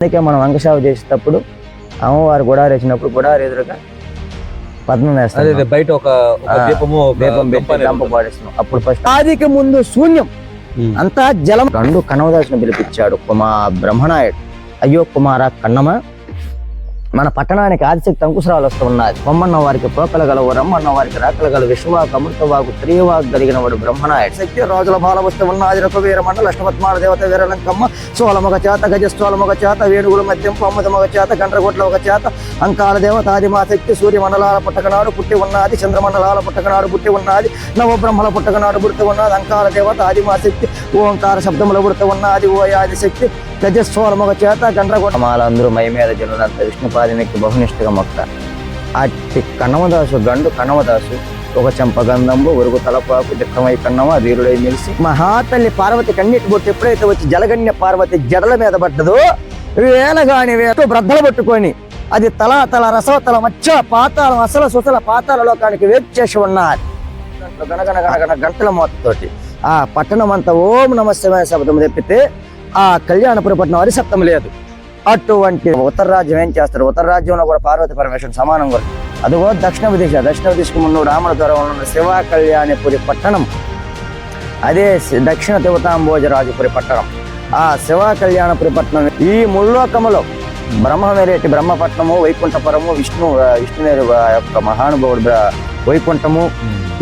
అందుకే మనం అంకశావ చేసేటప్పుడు అమ్మవారు గుడారి వేసినప్పుడు గుడారి ఎదురుగా పద్మం వేస్తాం అదే బయట ఒక దీపము దీపం పెట్టి. పాడేస్తున్నాం అప్పుడు ఫస్ట్ ఆదికి ముందు శూన్యం. అంతా జలం. రెండు కనవదాసుని పిలిపించాడు కుమా బ్రహ్మనాయుడు. అయ్యో కుమార కన్నమ మన పట్టణానికి ఆదిశక్తి అంకుశరాలు ఉన్నది బొమ్మన్న వారికి పోకల గలవు రమ్మన్న వారికి రాకల గల విశ్వవాకు అమృతవాకు త్రియవాకు కలిగిన వాడు బ్రహ్మనాయుడు. శక్తి రోజుల బాల వస్తూ ఉన్నది రఘువీర మండల దేవత వీరలంకమ్మ సోలమొక చేత గజస్థోలమొక చేత వేణుగుల మధ్యం అమ్మదమొక చేత గండ్రగొట్ల ఒక చేత అంకాల దేవత ఆదిమా శక్తి సూర్య మండలాల పుట్టకనాడు పుట్టి ఉన్నది చంద్రమండలాల పుట్టకనాడు పుట్టి ఉన్నది నవబ్రహ్మల పుట్టకనాడు పుట్టి ఉన్నది అంకాల దేవత ఆదిమా శక్తి ఓంకార శబ్దముల పుడుతూ ఉన్నది ఓ ఆది శక్తి గజస్వరమొక చేత గండ్రగొట్ట మాలందరూ మై మీద జనులంత విష్ణుపాదినికి బహునిష్టగా మొక్క అట్టి కన్నమదాసు గండు కన్నమదాసు ఒక చెంపగంధంబు ఒరుగు తలపాకు దిక్కమై కన్నమా వీరుడై నిలిసి మహాతల్లి పార్వతి కన్నీటి బొట్టు ఎప్పుడైతే వచ్చి జలగన్య పార్వతి జడల మీద పడ్డదో వేలగాని వేట బ్రద్దలు పట్టుకొని అది తల తల రసవతల మచ్చ పాతాల అసల సుసల పాతాల లోకానికి వేచి చేసి ఉన్నారు. గనగనగనగన గంటల మోతతోటి ఆ పట్టణం అంతా ఓం నమ శబ్దం తెప్పితే ఆ కళ్యాణపురి పట్టణం అరిసప్తం లేదు. అటువంటి ఉత్తర రాజ్యం ఏం చేస్తారు? ఉత్తర రాజ్యంలో కూడా పార్వతి పరమేశ్వరం సమానం కూడా. అదిగో దక్షిణ దిశ. దక్షిణ దిశకు ముందు రాముల దూరం ఉన్న శివ కళ్యాణపురి పట్టణం. అదే దక్షిణ తివతాంబోజరాజుపురి పట్టణం. ఆ శివ కళ్యాణపురి పట్టణం ఈ ముల్లోకములో బ్రహ్మ వేరేటి బ్రహ్మపట్నము వైకుంఠపురము విష్ణు ఆ, విష్ణువేరు యొక్క మహానుభావుడు వైకుంఠము.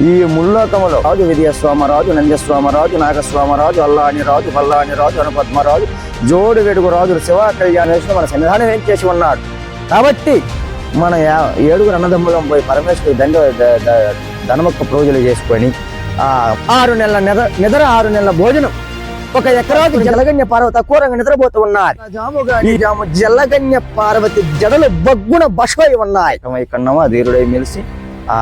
ఈ ముల్లోకములో రాజు విజయ స్వామరాజు నందస్వామరాజు నాగస్వామరాజు అల్లాని రాజు పల్లాని రాజు అనుపద్మరాజు జోడు వెడుగు రాజులు శివ కళ్యాణేశ్వరు మన సన్నిధానం ఏం చేసి ఉన్నాడు? కాబట్టి మన ఏడుగురు అన్నదమ్ములం పోయి పరమేశ్వరు దండ ధనముక్క పూజలు చేసుకొని ఆరు నెలల నిద నిద్ర ఆరు నెలల భోజనం ఒక ఎకరాకి జలగన్య పార్వతి అకూరంగా నిద్రపోతూ ఉన్నారు జాము జలగన్య పార్వతి జడలు బగ్గున బష్పై ఉన్నాయి. కన్నమా ధీరుడై మెలిసి ఆ